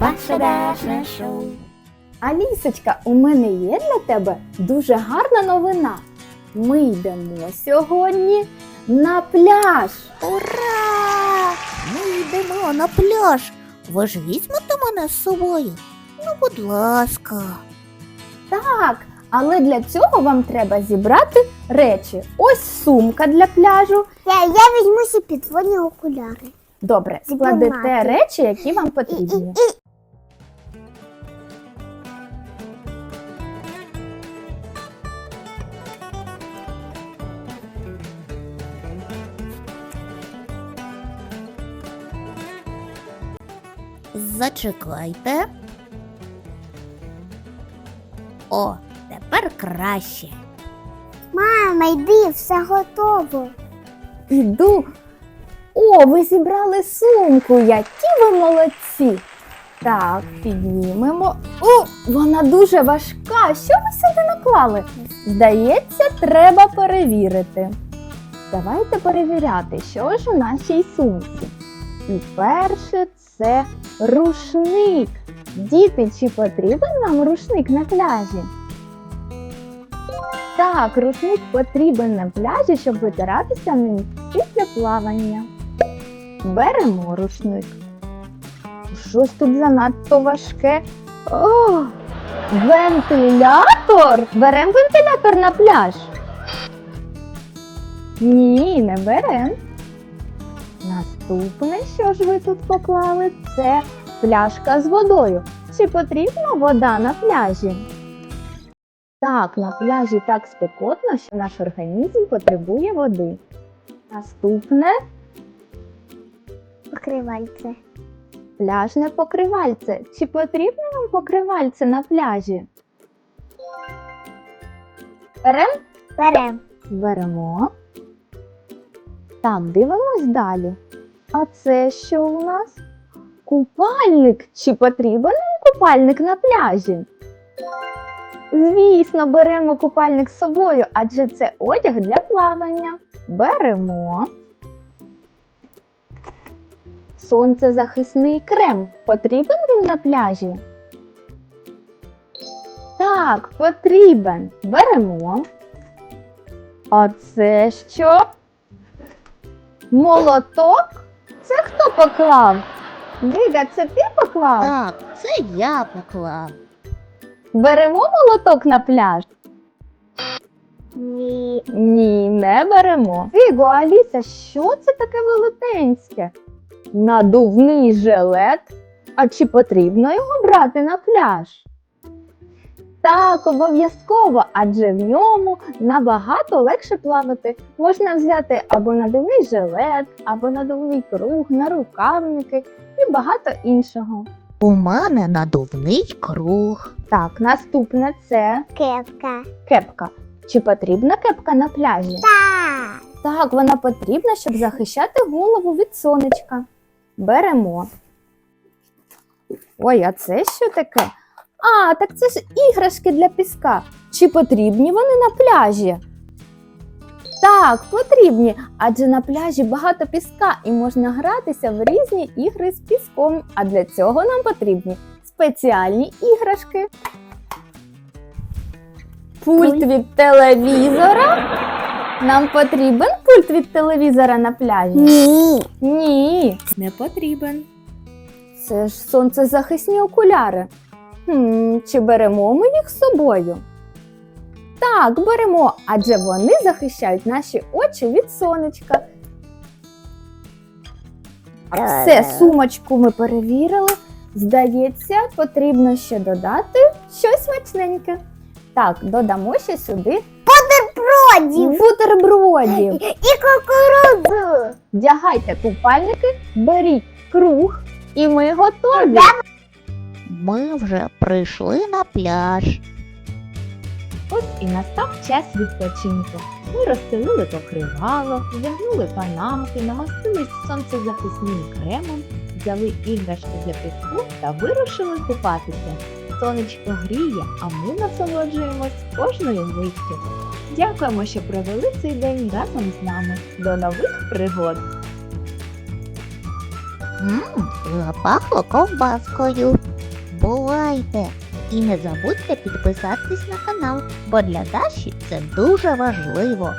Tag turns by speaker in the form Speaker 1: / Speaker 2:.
Speaker 1: ваше дашне шоу.
Speaker 2: Алісочка, у мене є для тебе дуже гарна новина. Ми йдемо сьогодні на пляж.
Speaker 1: Ура! Ми йдемо на пляж. Ви ж візьмете мене з собою? Ну, будь ласка.
Speaker 2: Так, але для цього вам треба зібрати речі. Ось сумка для пляжу.
Speaker 3: Я, я візьму собі підводні окуляри.
Speaker 2: Добре,
Speaker 3: Зібрати.
Speaker 2: складете речі, які вам
Speaker 3: І, і,
Speaker 2: потрібні.
Speaker 3: і.
Speaker 1: Зачекайте. О, тепер краще.
Speaker 3: Мама, йди, все готово.
Speaker 2: Іду. О, ви зібрали сумку, які ви молодці. Так, піднімемо. О, вона дуже важка. Що ви сюди наклали? Здається, треба перевірити. Давайте перевіряти, що ж у нашій сумці. І перше це рушник. Діти, чи потрібен нам рушник на пляжі? Так, рушник потрібен на пляжі, щоб витиратися ним після плавання. Беремо рушник. Щось тут занадто важке. О, вентилятор! Беремо вентилятор на пляж. Ні, не беремо. Наступне, що ж ви тут поклали, це пляшка з водою. Чи потрібна вода на пляжі? Так, на пляжі так спекотно, що наш організм потребує води. Наступне
Speaker 3: Покривальце.
Speaker 2: пляжне покривальце. Чи потрібно вам покривальце на пляжі? Беремо?
Speaker 3: Берем.
Speaker 2: Беремо. Так, дивимось далі. А це що у нас? Купальник. Чи потрібен нам купальник на пляжі? Звісно, беремо купальник з собою, адже це одяг для плавання. Беремо. Сонцезахисний крем. Потрібен він на пляжі? Так, потрібен. Беремо. А це що? Молоток? Це хто поклав? Дига, це ти поклав?
Speaker 1: Так, це я поклав.
Speaker 2: Беремо молоток на пляж?
Speaker 3: Ні.
Speaker 2: Ні, не беремо. Диго, Аліса, що це таке велетенське? Надувний жилет? А чи потрібно його брати на пляж? Так, обов'язково, адже в ньому набагато легше плавати. Можна взяти або надувний жилет, або надувний круг, нарукавники і багато іншого.
Speaker 1: У мене надувний круг.
Speaker 2: Так, наступне це
Speaker 3: Кепка.
Speaker 2: кепка. Чи потрібна кепка на пляжі?
Speaker 3: Так.
Speaker 2: Так, вона потрібна, щоб захищати голову від сонечка. Беремо. Ой, а це що таке? А, так це ж іграшки для піска. Чи потрібні вони на пляжі? Так, потрібні, адже на пляжі багато піска і можна гратися в різні ігри з піском. А для цього нам потрібні спеціальні іграшки. Пульт від телевізора. Нам потрібен пульт від телевізора на пляжі?
Speaker 3: Ні.
Speaker 2: Ні, не потрібен. Це ж сонцезахисні окуляри. Хм, чи беремо ми їх з собою? Так, беремо, адже вони захищають наші очі від сонечка. Все, сумочку ми перевірили. Здається, потрібно ще додати щось смачненьке. Так, додамо ще сюди
Speaker 3: Продів.
Speaker 2: бутербродів.
Speaker 3: І кукурудзу.
Speaker 2: Вдягайте купальники, беріть круг, і ми готові.
Speaker 1: Ми вже прийшли на пляж.
Speaker 2: От і настав час відпочинку. Ми розстелили покривало, вдягнули панамки, намастились сонцезахисним кремом, взяли іграшки для піску та вирушили купатися. Сонечко гріє, а ми насолоджуємось кожною миттю. Дякуємо, що провели цей день разом з нами. До нових пригод!
Speaker 1: Мм, запахло ковбаскою. Бувайте! І не забудьте підписатись на канал, бо для Даші це дуже важливо.